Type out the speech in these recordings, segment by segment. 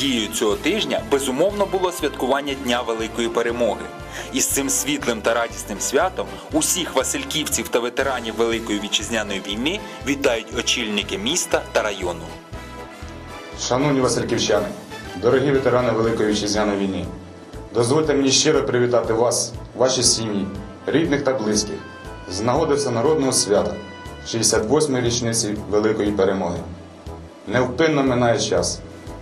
Подією цього тижня безумовно було святкування Дня Великої Перемоги. І з цим світлим та радісним святом усіх васильківців та ветеранів Великої вітчизняної війни вітають очільники міста та району. Шановні Васильківчани, дорогі ветерани Великої Вітчизняної війни, дозвольте мені щиро привітати вас, ваші сім'ї, рідних та близьких з нагоди всенародного свята 68-ї річниці Великої перемоги. Невпинно минає час.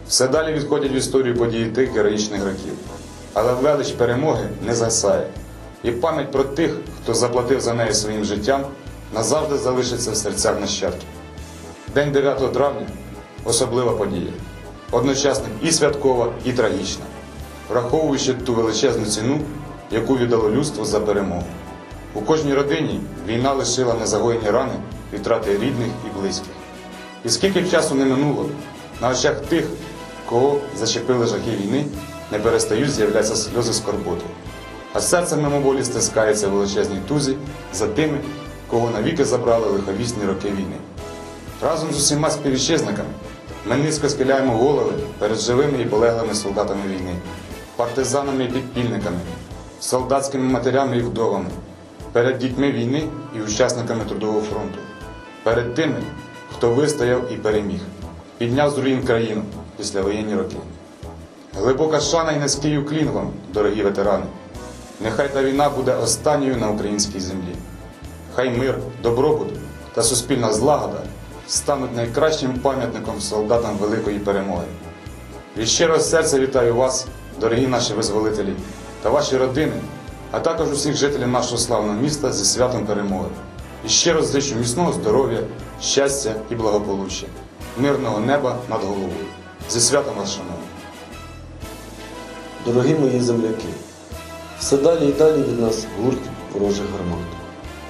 Все далі відходять в історію події тих героїчних років. Але велич перемоги не згасає. І пам'ять про тих, хто заплатив за неї своїм життям, назавжди залишиться в серцях нащадків. День 9 травня особлива подія. Одночасно і святкова, і трагічна, враховуючи ту величезну ціну, яку віддало людство за перемогу. У кожній родині війна лишила незагоєні рани від втрати рідних і близьких. І скільки часу не минуло, на очах тих, кого зачепили жахи війни, не перестають з'являтися сльози скорботи. А серце мимоволі стискається в величезній тузі за тими, кого навіки забрали лиховісні роки війни. Разом з усіма співвітчизниками ми низько схиляємо голови перед живими і полеглими солдатами війни, партизанами і підпільниками, солдатськими матерями і вдовами, перед дітьми війни і учасниками Трудового фронту, перед тими, хто вистояв і переміг, підняв з руїн країну після воєнні роки. Глибока шана і низький уклін вам, дорогі ветерани. Нехай та війна буде останньою на українській землі. Хай мир, добробут та суспільна злагода стануть найкращим пам'ятником солдатам великої перемоги. Від щирого серця вітаю вас, дорогі наші визволителі, та ваші родини, а також усіх жителів нашого славного міста зі святом перемоги. І щиро зичу міцного здоров'я, щастя і благополуччя, мирного неба над головою. Зі святом вас, шановні! Дорогі мої земляки, все далі і далі від нас гурт ворожих гармат.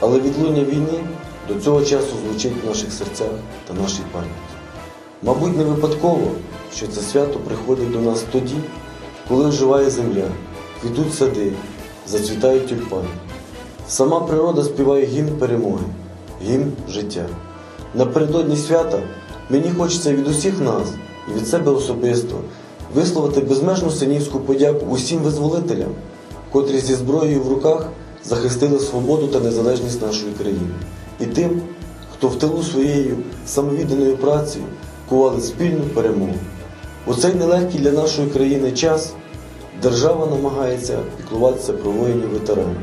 Але відлуння війни до цього часу звучить в наших серцях та нашій пам'яті. Мабуть, не випадково, що це свято приходить до нас тоді, коли оживає земля, квітуть сади, зацвітають тюльпани. Сама природа співає гімн перемоги, гімн життя. Напередодні свята мені хочеться від усіх нас і від себе особисто висловити безмежну синівську подяку усім визволителям, котрі зі зброєю в руках захистили свободу та незалежність нашої країни, і тим, хто в тилу своєю самовідданою працею кували спільну перемогу. У цей нелегкий для нашої країни час держава намагається піклуватися про воїнів ветеранів.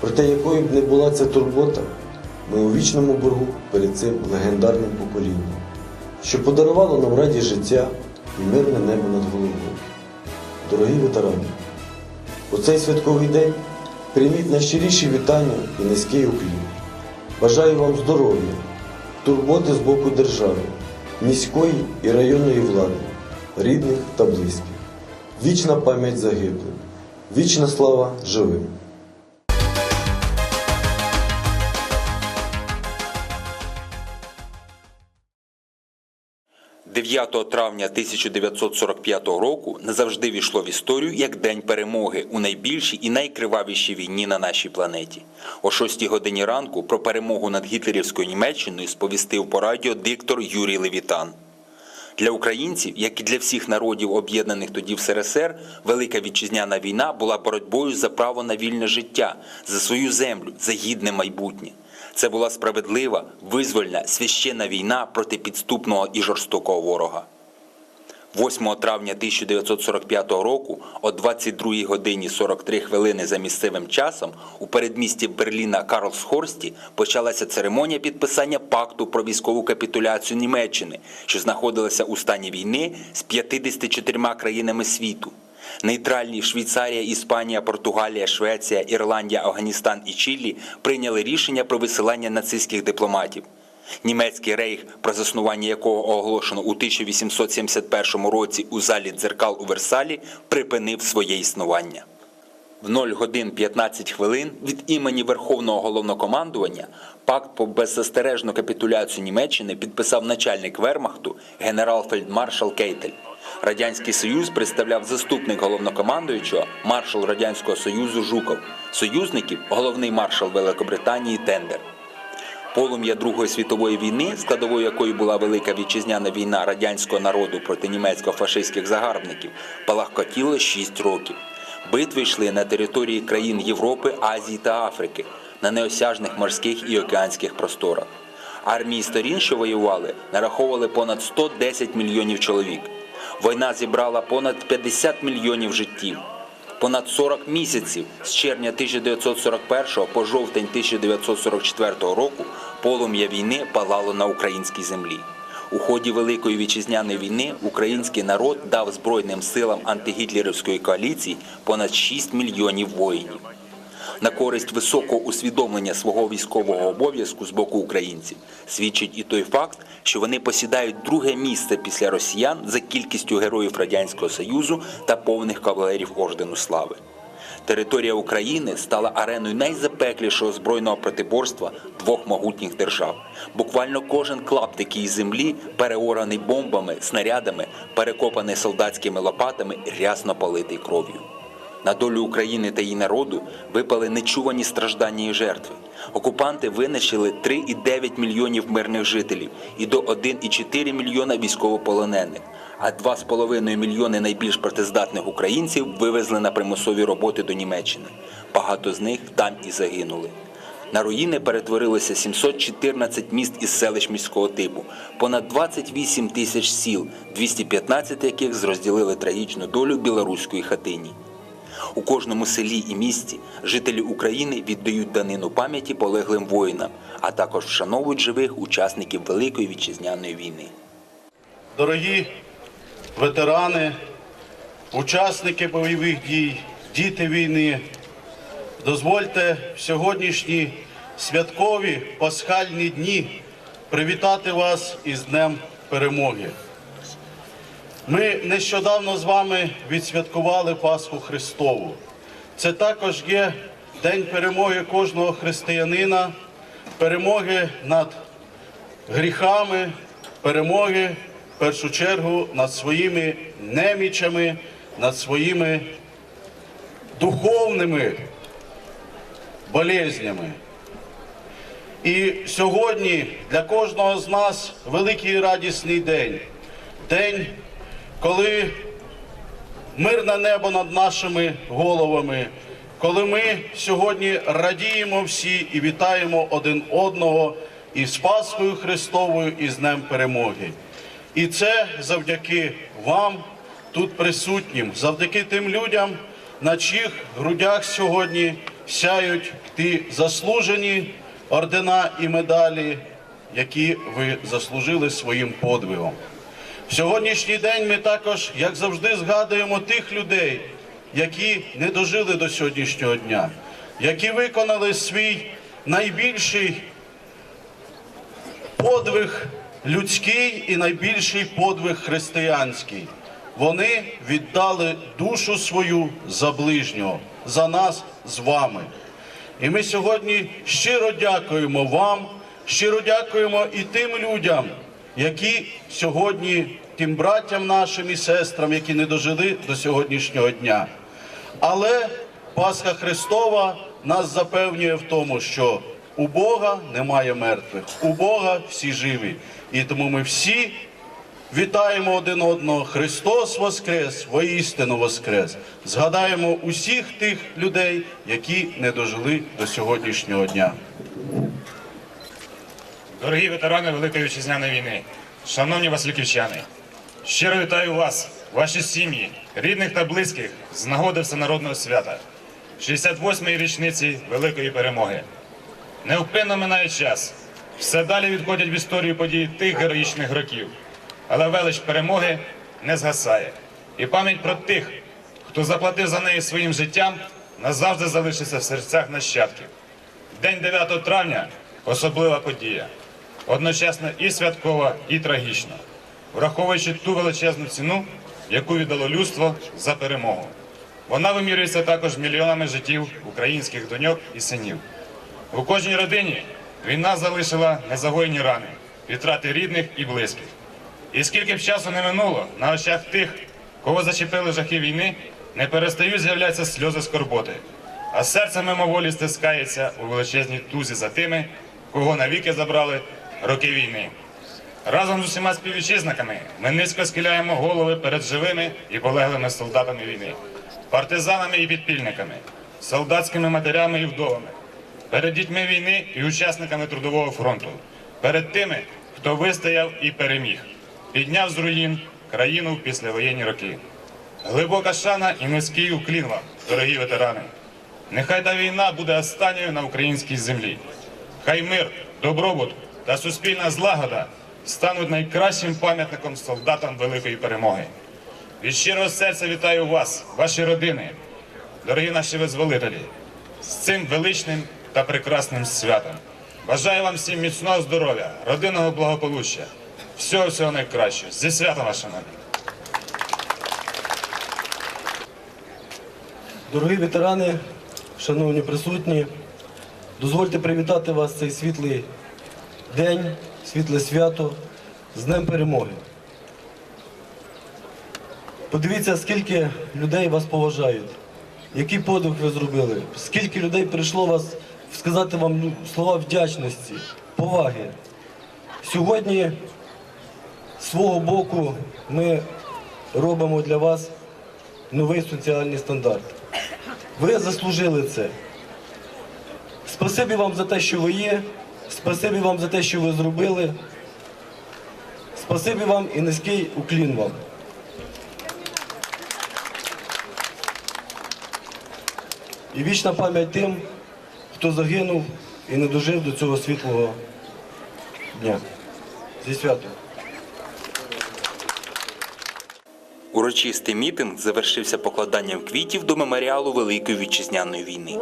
Проте якою б не була ця турбота, ми у вічному боргу перед цим легендарним поколінням, що подарувало нам радість життя і мирне небо над головою. Дорогі ветерани, у цей святковий день прийміть найщиріші вітання і низький уклін. Бажаю вам здоров'я, турботи з боку держави, міської і районної влади, рідних та близьких. Вічна пам'ять загиблим, вічна слава живим. 9 травня 1945 року назавжди війшло в історію як День перемоги у найбільшій і найкривавішій війні на нашій планеті. О 6 годині ранку про перемогу над гітлерівською Німеччиною сповістив по радіо диктор Юрій Левітан. Для українців, як і для всіх народів, об'єднаних тоді в СРСР, Велика Вітчизняна війна була боротьбою за право на вільне життя, за свою землю, за гідне майбутнє. Це була справедлива, визвольна, священна війна проти підступного і жорстокого ворога. 8 травня 1945 року о 22 годині 43 хвилини за місцевим часом у передмісті Берліна Карлсхорсті почалася церемонія підписання пакту про військову капітуляцію Німеччини, що знаходилася у стані війни з 54 країнами світу. Нейтральні Швейцарія, Іспанія, Португалія, Швеція, Ірландія, Афганістан і Чилі прийняли рішення про висилання нацистських дипломатів. Німецький рейх, про заснування якого оголошено у 1871 році у залі дзеркал у Версалі, припинив своє існування. В 0 годин 15 хвилин від імені Верховного головнокомандування пакт по беззастережну капітуляцію Німеччини підписав начальник Вермахту генерал-фельдмаршал Кейтель. Радянський Союз представляв заступник головнокомандуючого маршал Радянського Союзу Жуков, союзників головний маршал Великобританії Тендер. Полум'я Другої світової війни, складовою якої була велика вітчизняна війна радянського народу проти німецько-фашистських загарбників, палахкотіло 6 років. Битви йшли на території країн Європи, Азії та Африки, на неосяжних морських і океанських просторах. Армії сторін, що воювали, нараховували понад 110 мільйонів чоловік. Війна зібрала понад 50 мільйонів життів. Понад 40 місяців з червня 1941 по жовтень 1944 року полум'я війни палало на українській землі. У ході Великої вітчизняної війни український народ дав Збройним силам антигітлерівської коаліції понад 6 мільйонів воїнів. На користь високого усвідомлення свого військового обов'язку з боку українців свідчить і той факт, що вони посідають друге місце після росіян за кількістю героїв Радянського Союзу та повних кавалерів Ордену Слави. Територія України стала ареною найзапеклішого збройного протиборства двох могутніх держав. Буквально кожен клаптик її землі, переораний бомбами, снарядами, перекопаний солдатськими лопатами, рясно политий кров'ю. На долю України та її народу випали нечувані страждання і жертви. Окупанти винищили 3,9 мільйонів мирних жителів і до 1,4 мільйона військовополонених, а 2,5 мільйони найбільш працездатних українців вивезли на примусові роботи до Німеччини. Багато з них там і загинули. На руїни перетворилося 714 міст із селищ міського типу, понад 28 тисяч сіл, 215 яких зрозділили трагічну долю білоруської хатині. У кожному селі і місті жителі України віддають данину пам'яті полеглим воїнам, а також вшановують живих учасників Великої вітчизняної війни. Дорогі ветерани, учасники бойових дій, діти війни, дозвольте в сьогоднішні святкові пасхальні дні привітати вас із Днем Перемоги. Ми нещодавно з вами відсвяткували Пасху Христову. Це також є День перемоги кожного християнина, перемоги над гріхами, перемоги в першу чергу над своїми немічами, над своїми духовними болезнями. І сьогодні для кожного з нас великий радісний день. День, коли мирне небо над нашими головами, коли ми сьогодні радіємо всі і вітаємо один одного із Пасхою Христовою і з Днем Перемоги. І це завдяки вам, тут присутнім, завдяки тим людям, на чиїх грудях сьогодні сяють ті заслужені ордена і медалі, які ви заслужили своїм подвигом. Сьогоднішній день ми також, як завжди, згадуємо тих людей, які не дожили до сьогоднішнього дня, які виконали свій найбільший подвиг людський і найбільший подвиг християнський. Вони віддали душу свою за ближнього, за нас з вами. І ми сьогодні щиро дякуємо вам, щиро дякуємо і тим людям, які сьогодні, тим братям нашим і сестрам, які не дожили до сьогоднішнього дня. Але Пасха Христова нас запевнює в тому, що у Бога немає мертвих, у Бога всі живі. І тому ми всі вітаємо один одного. Христос Воскрес, воістину Воскрес. Згадаємо усіх тих людей, які не дожили до сьогоднішнього дня. Дорогі ветерани Великої вітчизняної війни, шановні васильківчани, щиро вітаю вас, ваші сім'ї, рідних та близьких з нагоди всенародного свята, 68-ї річниці Великої перемоги. Невпинно минає час, все далі відходять в історію подій тих героїчних років, але велич перемоги не згасає. І пам'ять про тих, хто заплатив за неї своїм життям, назавжди залишиться в серцях нащадків. День 9 травня особлива подія. Одночасно і святкова, і трагічна, враховуючи ту величезну ціну, яку віддало людство за перемогу. Вона вимірюється також мільйонами життів українських доньок і синів. У кожній родині війна залишила незагоєні рани, втрати рідних і близьких. І скільки б часу не минуло, на очах тих, кого зачепили жахи війни, не перестають з'являтися сльози скорботи, а серце мимоволі стискається у величезній тузі за тими, кого навіки забрали роки війни. Разом з усіма співвітчизниками ми низько схиляємо голови перед живими і полеглими солдатами війни, партизанами і підпільниками, солдатськими матерями і вдовами, перед дітьми війни і учасниками Трудового фронту, перед тими, хто вистояв і переміг, підняв з руїн країну в післявоєнні роки. Глибока шана і низький уклін вам, дорогі ветерани. Нехай та війна буде останньою на українській землі. Хай мир, добробут та суспільна злагода стануть найкращим пам'ятником солдатам великої перемоги. Від щирого серця вітаю вас, ваші родини, дорогі наші визволителі, з цим величним та прекрасним святом. Бажаю вам всім міцного здоров'я, родинного благополуччя, всього всього найкращого. Зі святом шановні! Дорогі ветерани, шановні присутні, дозвольте привітати вас цей світлий день, світле свято з Днем Перемоги. Подивіться, скільки людей вас поважають, який подвиг ви зробили, скільки людей прийшло вас сказати вам ну, слова вдячності, поваги. Сьогодні з свого боку ми робимо для вас новий соціальний стандарт. Ви заслужили це. Спасибі вам за те, що ви є. Спасибі вам за те, що ви зробили. Спасибі вам і низький уклін вам. І вічна пам'ять тим, хто загинув і не дожив до цього світлого дня. Зі святом. Урочистий мітинг завершився покладанням квітів до меморіалу Великої вітчизняної війни.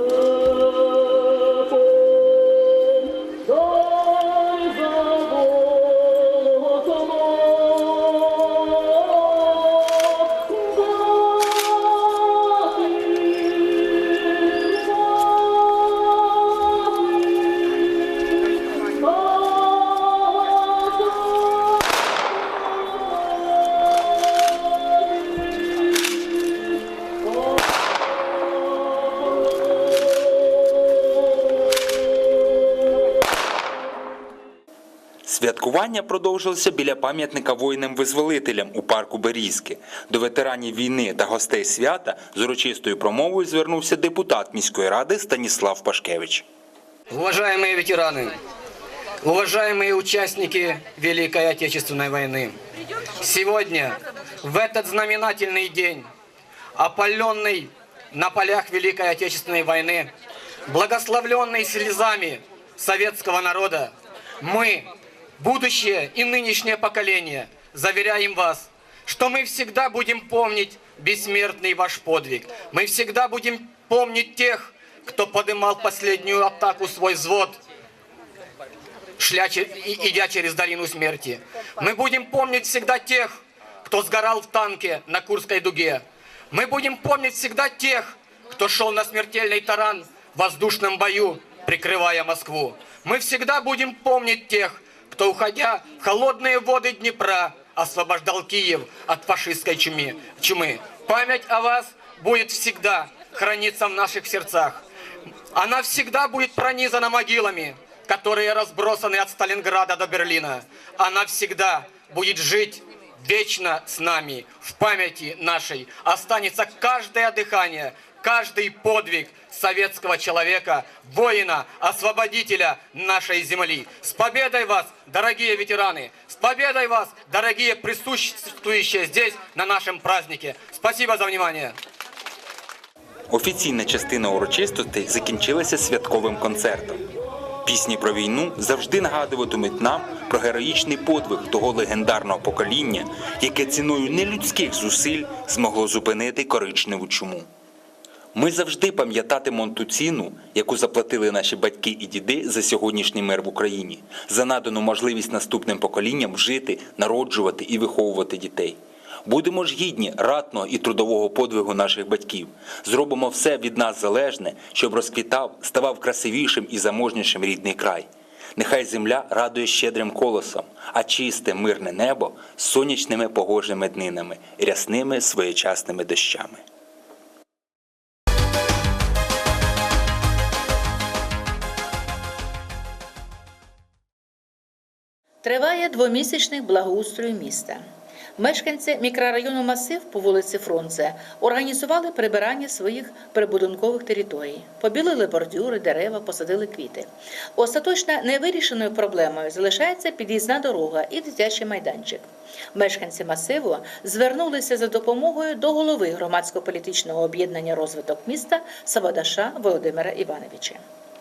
Святкування продовжилося біля пам'ятника воїнам-визволителям у парку Берізки. До ветеранів війни та гостей свята з урочистою промовою звернувся депутат міської ради Станіслав Пашкевич. Уважаемые ветераны, уважаемые участники Великой Отечественной войны, сегодня, в этот знаменательный день, опаленный на полях Великой Отечественной войны, благословленный слезами советского народа, мы, будущее и нынешнее поколение, заверяем вас, что мы всегда будем помнить бессмертный ваш подвиг. Мы всегда будем помнить тех, кто поднимал последнюю атаку свой взвод, шля, идя через долину смерти. Мы будем помнить всегда тех, кто сгорал в танке на Курской дуге. Мы будем помнить всегда тех, кто шел на смертельный таран в воздушном бою, прикрывая Москву. Мы всегда будем помнить тех, кто, уходя в холодные воды Днепра, освобождал Киев от фашистской чумы. чумы. Память о вас будет всегда храниться в наших сердцах. Она всегда будет пронизана могилами, которые разбросаны от Сталинграда до Берлина. Она всегда будет жить вечно с нами, в памяти нашей. Останется каждое дыхание, каждый подвиг советского человека, воина, освободителя нашей земли. С победой вас, дорогие ветераны! С победой вас, дорогие присутствующие здесь на нашем празднике! Спасибо за внимание! Офіційна частина урочистостей закінчилася святковим концертом. Пісні про війну завжди нагадуватимуть нам про героїчний подвиг того легендарного покоління, яке ціною нелюдських зусиль змогло зупинити коричневу чуму. Ми завжди пам'ятатимемо ту ціну, яку заплатили наші батьки і діди за сьогоднішній мир в Україні, за надану можливість наступним поколінням жити, народжувати і виховувати дітей. Будемо ж гідні ратного і трудового подвигу наших батьків. Зробимо все від нас залежне, щоб розквітав, ставав красивішим і заможнішим рідний край. Нехай земля радує щедрим колосом, а чисте мирне небо сонячними погожими днинами, рясними своєчасними дощами. Триває двомісячний благоустрою міста. Мешканці мікрорайону Масив по вулиці Фрунзе організували прибирання своїх прибудинкових територій, побілили бордюри, дерева, посадили квіти. Остаточно невирішеною проблемою залишається під'їзна дорога і дитячий майданчик. Мешканці масиву звернулися за допомогою до голови громадсько-політичного об'єднання розвиток міста Савадаша Володимира Івановича.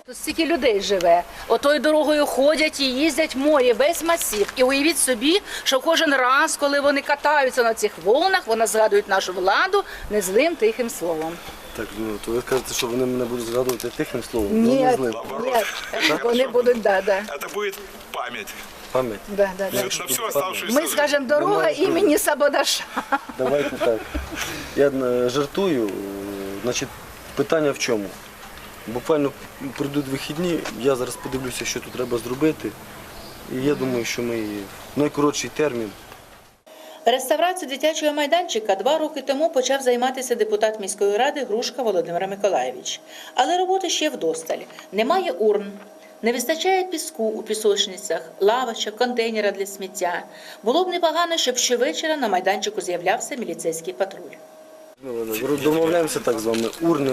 Тут стільки людей живе. Отою дорогою ходять і їздять море, весь масів. І уявіть собі, що кожен раз, коли вони катаються на цих волнах, вони згадують нашу владу незлим тихим словом. Так, ну то ви кажете, що вони мене будуть згадувати тихим словом. ну, не злим. ні, вони будуть, да, да. Это будет память. Пам'ять. Да, да, да. Оставшуюся Ми скажемо дорога імені Сабодаша. Давайте так. Я е, жартую. Значить, питання в чому? Буквально прийдуть вихідні, я зараз подивлюся, що тут треба зробити. І я думаю, що ми найкоротший термін Реставрацією дитячого майданчика два роки тому почав займатися депутат міської ради Грушка Володимир Миколаєвич. Але роботи ще вдосталь. Немає урн, не вистачає піску у пісочницях, лавочок, контейнера для сміття. Було б непогано, щоб щовечора на майданчику з'являвся міліцейський патруль. Ми домовляємося так з вами. Урни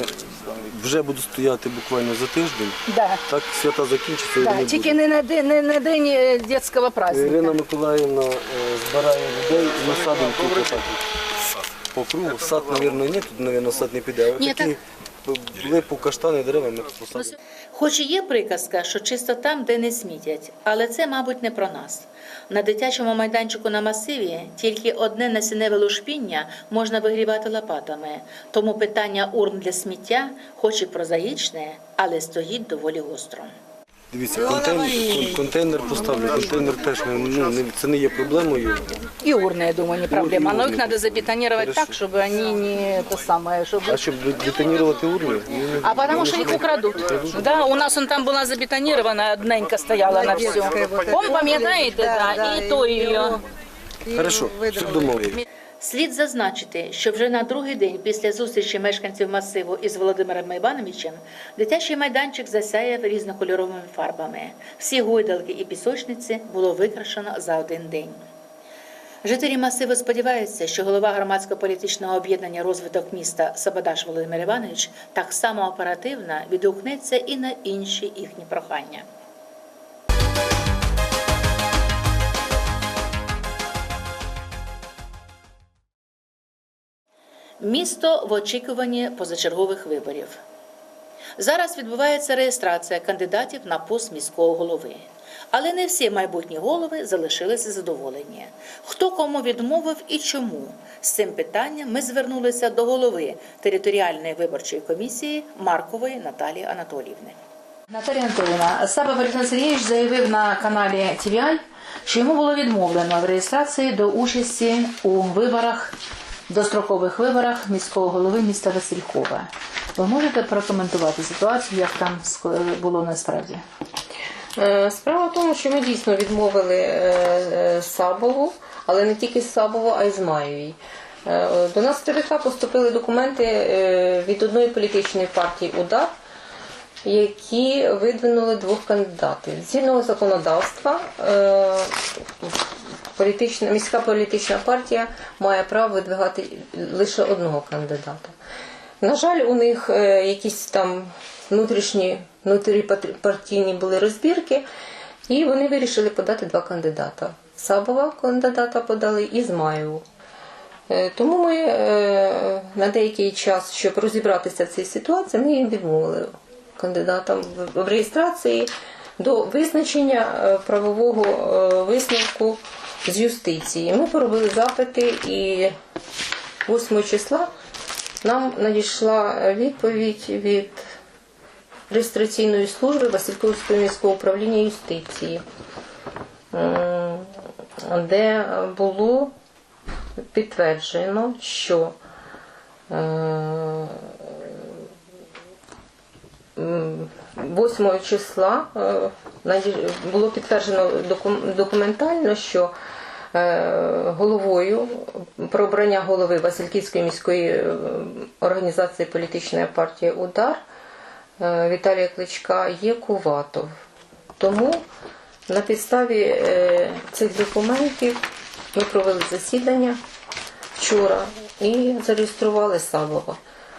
вже будуть стояти буквально за тиждень. Да. Так свята закінчаться. і Да, вони тільки будуть. не на день, не на день е, дитячого праздника. Ірина Миколаївна е, збирає людей і ми садимо. По кругу. Сад, мабуть, ні, тут, мабуть, сад не піде. А Ні, такі липу, каштани, дерева ми посадили. Хоч і є приказка, що чисто там, де не смітять, але це, мабуть, не про нас. На дитячому майданчику на масиві тільки одне насінневе лушпіння можна вигрівати лопатами. Тому питання урн для сміття, хоч і прозаїчне, але стоїть доволі гостро. Дивіться, контейнер, кон- контейнер поставлю. Контейнер теж не, ну, не, це не є проблемою. И урны, я думаю, не проблема. и Но урны. их надо забетонировать Хорошо. так, чтобы они не то самое, чтобы... А щоб детонувати урни, ну, не- А потому что их украдут. Да, у нас он там была забетонирована, одненька стояла на все. Пом, пам'ятаєте, да, і то її. Хорошо, все домовились. Слід зазначити, що вже на другий день після зустрічі мешканців масиву із Володимиром Івановичем дитячий майданчик засяяв різнокольоровими фарбами. Всі гойдалки і пісочниці було викрашено за один день. Жителі масиву сподіваються, що голова громадсько-політичного об'єднання розвиток міста Сабадаш Володимир Іванович так само оперативно відгукнеться і на інші їхні прохання. Місто в очікуванні позачергових виборів. Зараз відбувається реєстрація кандидатів на пост міського голови. Але не всі майбутні голови залишилися задоволені. Хто кому відмовив і чому? З цим питанням ми звернулися до голови територіальної виборчої комісії Маркової Наталії Анатоліївни. Наталія Анатоліївна, Саба Борис Сергійович заявив на каналі TVI, що йому було відмовлено в реєстрації до участі у виборах, дострокових виборах міського голови міста Василькова. Ви можете прокоментувати ситуацію, як там було насправді? Е, Справа в тому, що ми дійсно відмовили е, е, Сабову, але не тільки Сабову, а й Змаєвій. До нас в ТВК поступили документи від одної політичної партії УДАР, які видвинули двох кандидатів. Згідно законодавства, е, політична, міська політична партія має право видвигати лише одного кандидата. На жаль, у них е, якісь там внутрішні, внутріпартійні були розбірки, і вони вирішили подати два кандидата. Сабова кандидата подали і Змаєву. Е, Тому ми на деякий час, щоб розібратися в цій ситуації, ми їм відмовили кандидатам в- реєстрації до визначення е, правового е, висновку з юстиції. Ми поробили запити і 8 числа нам надійшла відповідь від реєстраційної служби Васильковського міського управління юстиції, де було підтверджено, що е, 8 числа е, було підтверджено документально, що е, головою про обрання голови Васильківської міської е, організації політичної партії Удар Віталія Кличка є Куватов. Тому На підставі цих документів ми провели засідання вчора і зареєстрували Савова.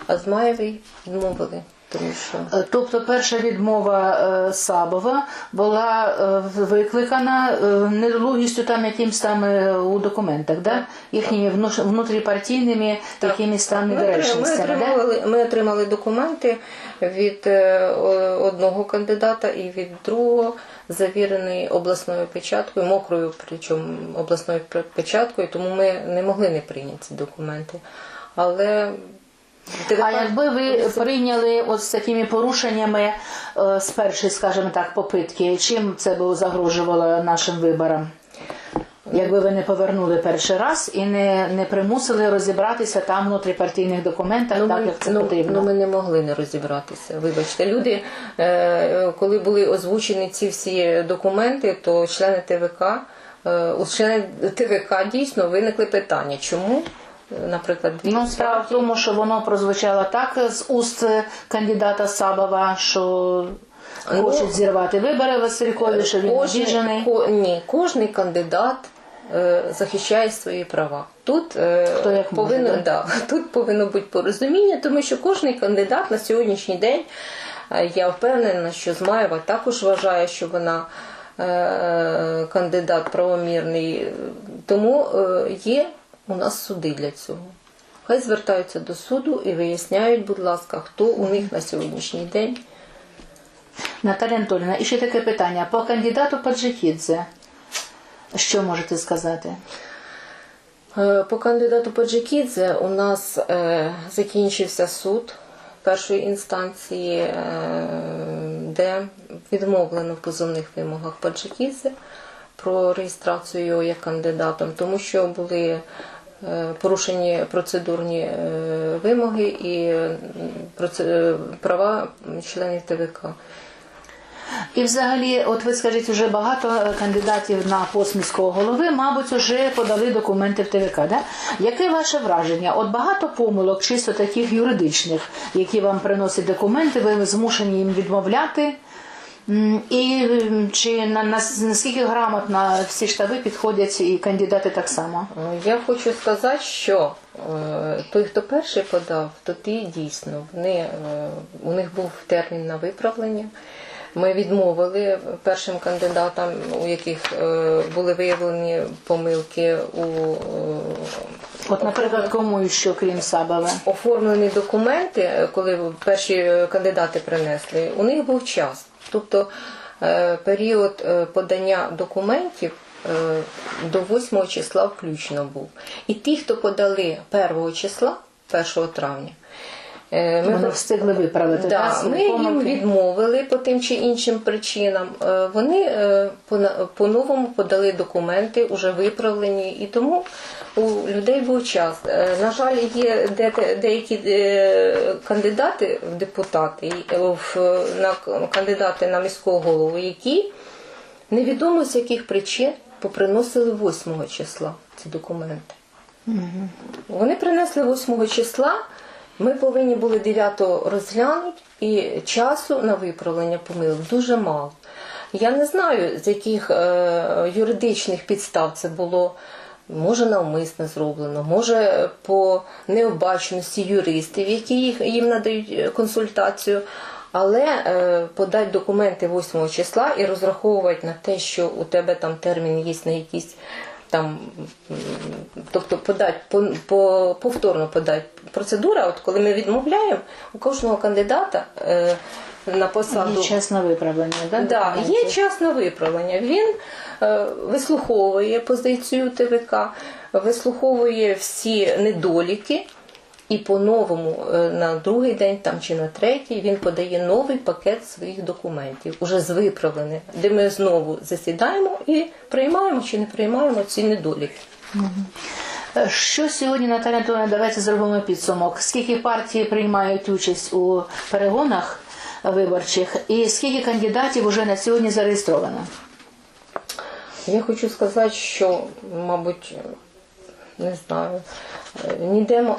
А Змаєвий відмовили, тому що Е, Тобто перша відмова е, Сабова була е, викликана недолугістю там якимсь там у документах, да? їхніми внутріпартійними якимись там Ми, ми, отримали, ми отримали документи від одного кандидата і від другого, завірений обласною печаткою, мокрою, причому обласною пе- печаткою, тому ми не могли не прийняти ці документи. Але А якби ви прийняли от з такими порушеннями е, з першої, скажімо так, попитки, чим це б загрожувало нашим виборам? Якби ви не повернули перший раз і не, не примусили розібратися там внутріпартійних документах, так ми, як це ну, потрібно. ну, ми не могли не розібратися. Вибачте, люди, е, коли були озвучені ці всі документи, то члени ТВК, е, у членів ТВК дійсно виникли питання, чому, наприклад, дві Ну, справа в тому, що воно прозвучало так з уст кандидата Сабова, що Ну, хочуть зірвати вибори Василькові, що він обіжений. ко, ні, кожний кандидат е, захищає свої права. Тут, е, Хто як може, повинно, да? да, тут повинно бути порозуміння, тому що кожний кандидат на сьогоднішній день, е, я впевнена, що Змаєва також вважає, що вона кандидат правомірний. Тому є у нас суди для цього. Хай звертаються до суду і виясняють, будь ласка, хто у них на сьогоднішній день. Наталя Анатоліївна, і ще таке питання. По кандидату Паджикідзе, що можете сказати? Е, По кандидату Паджикідзе у нас е, закінчився суд першої інстанції, е, де відмовлено в позовних вимогах Паджикідзе про реєстрацію його як кандидатом, тому що були порушені процедурні е, вимоги і е, права членів ТВК. І взагалі, от ви скажіть, вже багато кандидатів на пост міського голови, мабуть, вже подали документи в ТВК. Да? Яке ваше враження? От багато помилок, чисто таких юридичних, які вам приносять документи, ви змушені їм відмовляти. І чи на, на наскільки грамотно всі штаби підходять і кандидати так само? Е, Я хочу сказати, що е, той, хто перший подав, то ті дійсно вони, е, у них був термін на виправлення. Ми відмовили першим кандидатам, у яких були виявлені помилки у От, наприклад, кому що, крім Сабова? оформлені документи, коли перші кандидати принесли, у них був час. Тобто е, період е, подання документів е, до 8 числа включно був. І ті, хто подали 1 числа, 1 травня, е, Вони ми, встигли виправити да, свої ми їм відмовили по тим чи іншим причинам. Е, Вони е, по- по-новому подали документи, вже виправлені, і тому у людей був час. На жаль, є деякі кандидати в депутати, на кандидати на міського голову, які невідомо з яких причин поприносили 8 числа ці документи. Вони принесли 8 числа. Ми повинні були 9 розглянути, і часу на виправлення помилок дуже мало. Я не знаю, з яких е, юридичних підстав це було. Може навмисно зроблено, може по необачності юристів, які їх, їм надають е, консультацію. Але е, подати документи 8 числа і розраховувати на те, що у тебе там термін є на якісь там, тобто подати по, по, повторно подати процедура. От коли ми відмовляємо, у кожного кандидата е, на посаду Є час на виправлення, да? Да, є час на виправлення. Він е, вислуховує позицію ТВК, вислуховує всі недоліки, і по-новому е, на другий день там чи на третій він подає новий пакет своїх документів, уже з виправленим, де ми знову засідаємо і приймаємо чи не приймаємо ці недоліки. Е, Що сьогодні, Наталя Анатолійовна, давайте зробимо підсумок. Скільки партії приймають участь у перегонах виборчих і скільки кандидатів вже на сьогодні зареєстровано? Я хочу сказати, що, мабуть, не знаю, е, ніде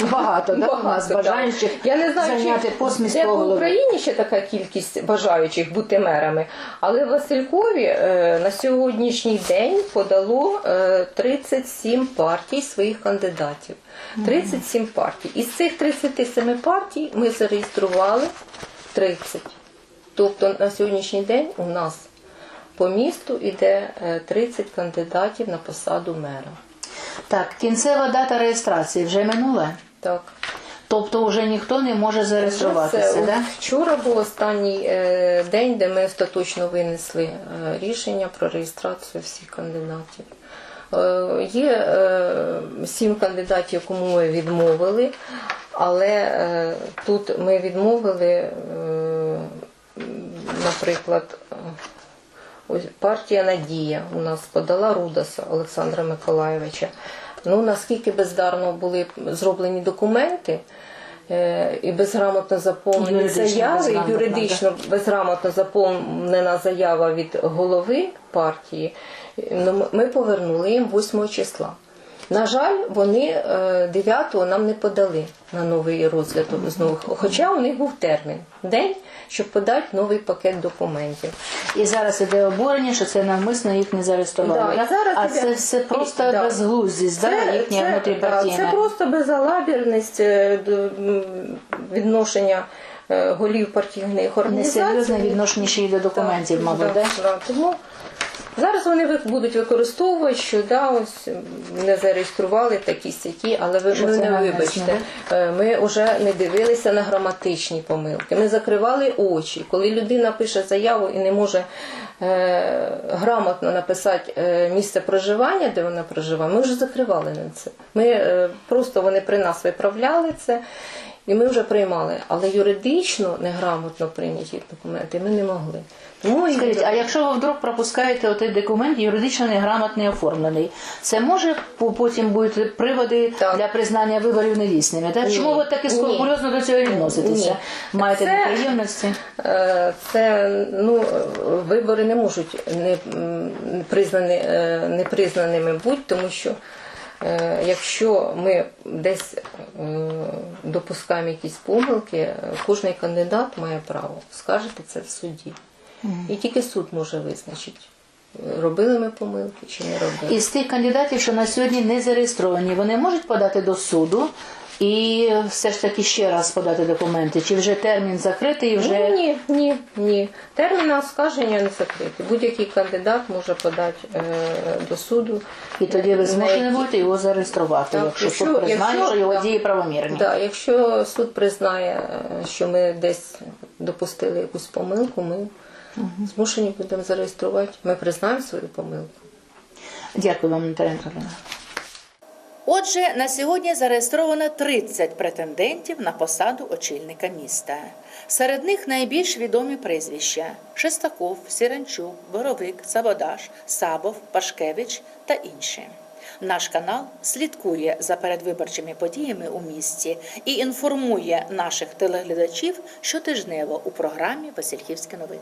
Багато, да, у нас бажаючих Я не знаю, зайняти чи де по. Україні ще така кількість бажаючих бути мерами. Але Василькові е, на сьогоднішній день подало е, 37 партій своїх кандидатів. 37 партій. Із цих 37 партій ми зареєстрували 30. Тобто на сьогоднішній день у нас по місту йде е, 30 кандидатів на посаду мера. Так, кінцева дата реєстрації вже минула. Так. Тобто вже ніхто не може зареєструватися, да? Вчора був останній е, день, де ми остаточно винесли е, рішення про реєстрацію всіх кандидатів. Е, Є е, сім кандидатів, кому ми відмовили, але е, тут ми відмовили, е, наприклад, Ось партія Надія у нас подала Рудаса Олександра Миколаєвича. Ну наскільки бездарно були зроблені документи е, і безграмотно заповнені Юридично заяви, безграмотно, юридично безграмотно заповнена заява від голови партії. Ну, ми повернули їм 8 числа. На жаль, вони 9-го нам не подали на новий розгляд знову. Хоча у них був термін день, щоб подати новий пакет документів. І зараз іде обурення, що це навмисно їх не зареєстрували. Да, зараз а іде- це все просто да. безглуздість, да, їхня внутріпартійна. це просто безалабірність е, відношення е, голів партійних організацій. Несерйозне відношення ще й до документів, мабуть, да, да? да. Тому зараз вони будуть використовувати, що да, ось не зареєстрували такі сякі, але ви Що ну, не вибачте. Е, Ми вже не дивилися на граматичні помилки. Ми закривали очі. Коли людина пише заяву і не може е, грамотно написати е, місце проживання, де вона проживає, ми вже закривали на це. Ми е, просто вони при нас виправляли це. І ми вже приймали, але юридично неграмотно прийняті документи ми не могли. І- Скажіть, а якщо ви вдруг пропускаєте отей документ юридично неграмотний оформлений, це може потім бути приводи Так. для признання виборів недійсними? Так? Ні. Чому ви так і Ні. скрупульозно до цього відноситеся? Ні. Маєте Це- неприємності? Е, Це ну вибори не можуть не признані, е, непризнаними бути, тому що е, якщо ми десь допускаємо якісь помилки, кожен кандидат має право скажете це в суді. І тільки суд може визначити, робили ми помилки чи не робили. Із тих кандидатів, що на сьогодні не зареєстровані, вони можуть подати до суду і все ж таки ще раз подати документи? Чи вже термін закритий і вже Ну, ні, ні, ні. Термін оскарження не закритий. Будь-який кандидат може подати е, до суду. і тоді ви змушені будете його зареєструвати, Так, якщо, якщо- суд признає, якщо- що його так. дії правомірні. Да, якщо суд признає, е, що ми десь допустили якусь помилку, ми змушені будемо зареєструвати. Ми признаємо свою помилку. Дякую вам, Наталя Анатоліївна. Отже, на сьогодні зареєстровано 30 претендентів на посаду очільника міста. Серед них найбільш відомі прізвища: Шестаков, Сіранчук, Боровик, Сабодаш, Сабов, Пашкевич та інші. Наш канал слідкує за передвиборчими подіями у місті і інформує наших телеглядачів щотижнево у програмі Васильківські новини.